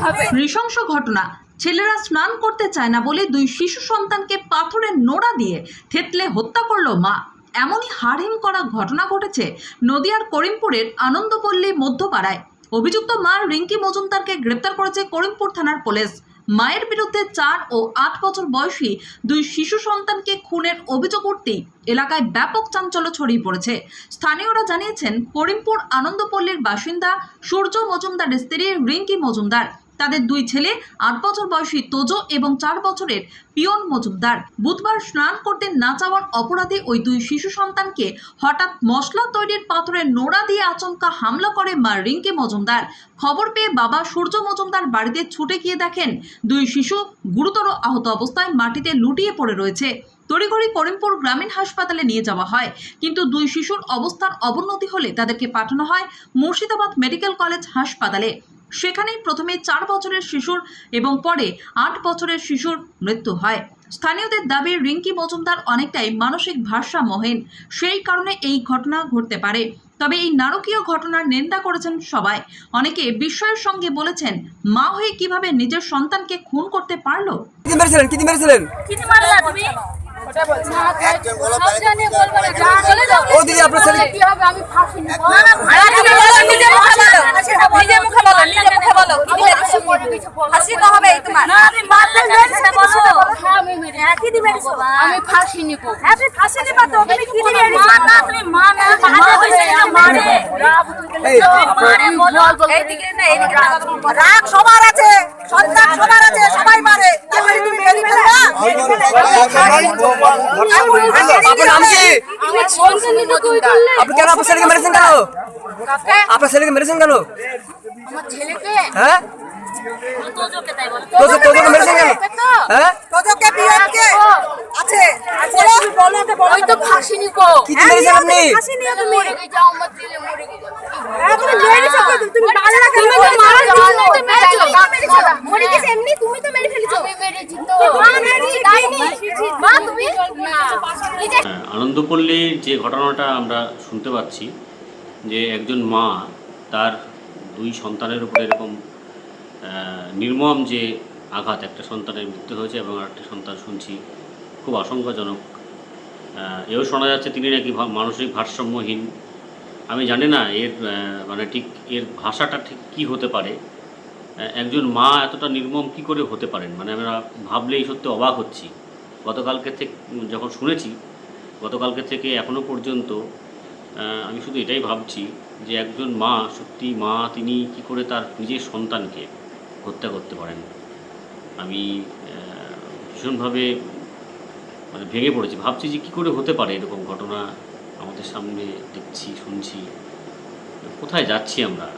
ফাঁসি নৃশংস ঘটনা। ছেলেরা স্নান করতে চায় না বলে দুই শিশু সন্তানকে পাথরের নোড়া দিয়ে থেতলে হত্যা করল মা। এমনই হারহিম করা ঘটনা ঘটেছে নদিয়ার করিমপুরের আনন্দপল্লী মধ্যপাড়ায়। অভিযুক্ত মা রিঙ্কি মজুমদারকে গ্রেপ্তার করেছে করিমপুর থানার পুলিশ। মায়ের বিরুদ্ধে চার ও আট বছর বয়সী দুই শিশু সন্তানকে খুনের অভিযোগ উঠতেই এলাকায় ব্যাপক চাঞ্চল্য ছড়িয়ে পড়েছে। স্থানীয়রা জানিয়েছেন, করিমপুর আনন্দপল্লীর বাসিন্দা সূর্য মজুমদারের স্ত্রী রিঙ্কি মজুমদার। তাদের দুই ছেলে, আট বছর বয়সী তোজো এবং চার বছরের পিয়ন মজুমদার। বুধবার স্নান করতে না যাওয়ার অপরাধে ওই দুই শিশু সন্তানকে হঠাৎ মশলা তৈরির পাথরের নোড়া দিয়ে আচমকা হামলা করে মা রিঙ্কি মজুমদার। খবর পেয়ে বাবা সূর্য মজুমদার বাড়িতে ছুটে গিয়ে দেখেন, দুই শিশু গুরুতর আহত অবস্থায় মাটিতে লুটিয়ে পড়ে রয়েছে। তড়িঘড়ি করিমপুর গ্রামীণ হাসপাতালে নিয়ে যাওয়া হয়। কিন্তু দুই শিশুর অবস্থার অবনতি হলে তাদেরকে পাঠানো হয় মুর্শিদাবাদ মেডিকেল কলেজ হাসপাতালে। সেখানেই প্রথমে চার বছরের শিশুর এবং পরে আট বছরের শিশুর মৃত্যু হয়। স্থানীয়দের দাবি রিঙ্কি মজুমদার অনেকটাই মানসিক ভারসাম্যহীন। সেই কারণে এই ঘটনা ঘটতে পারে। তবে এই নারকীয় ঘটনার নিন্দা করেছেন সবাই। অনেকে বিস্ময়ের সঙ্গে বলেছেন মা হয়ে কীভাবে নিজের সন্তানকে খুন করতে পারল? কি ও দিদি আপনার ছেলে হবে? আমি ফাঁসি না না নিজে মুখে বলো। নিজে মুখে বলো কি মেরেছো ফাঁসি তো হবে তোমার না আমি মারতে মেরেছে বলো হ্যাঁ আমি হ্যাঁ কি দি মেরেছো আমি ফাঁসি নিব হ্যাঁ তুমি ফাঁসি দিবা তো তুমি কি দিবে মা না তুমি মা না মা হইছে না মারে মারে বলো এইদিকে না এইদিকে না রাগ সবার আছে সন্তান সবার আছে সবাই মারে তাহলে তুমি মেরে ফেলবা আপনার নাম কি আপনি কেন আপনার ছেলেকে মেরেছেন কেন আপনার ছেলেকে মেরেছেন কেন আমার ছেলেকে? হ্যাঁ? তোজোকে তাই বল। তোকে তোকে কেন? হ্যাঁ? তোজোকে পিয়নকে আছে বলো। বলো। ওকে বলো ওই তো ফাঁসি নিব কি। কি মেরেছেন আপনি? ফাঁসি নিয়ে তুমি। মরে গেছে আমার ছেলে মরে গেছে হ্যাঁ তুমি মেরেছো তুমি মারলে না তুমি তো মারার জন্য তো মেরেছো মরে গেছে এমনি তুমি তো মেরে ফেলেছো। আমি মেরেছি তো। মা মেরেছি, দাইনি। মা তুমি? না। হ্যাঁ, আনন্দপল্লীর যে ঘটনাটা আমরা শুনতে পাচ্ছি যে একজন মা তার দুই সন্তানের উপরে এরকম নির্মম যে আঘাত, একটা সন্তানের মৃত্যু হয়েছে এবং আরেকটি সন্তান শুনছি, খুব আশঙ্কাজনক। এও শোনা যাচ্ছে তিনি নাকি মানসিক ভারসাম্যহীন। আমি জানি না এর মানে ঠিক এর ভাষাটা ঠিক কী হতে পারে। একজন মা এতটা নির্মম কি করে হতে পারেন? মানে আমরা ভাবলেই সত্যি অবাক হচ্ছি। গতকালকে থেকে, যখন শুনেছি, গতকালকে থেকে এখনও পর্যন্ত আমি শুধু এটাই ভাবছি যে একজন মা, সত্যি মা তিনি কি করে তার নিজের সন্তানকে হত্যা করতে পারেন? আমি ভীষণভাবে মানে ভেঙে পড়েছি। ভাবছি যে কী করে হতে পারে এরকম ঘটনা আমাদের সামনে দেখছি, শুনছি। কোথায় যাচ্ছি আমরা?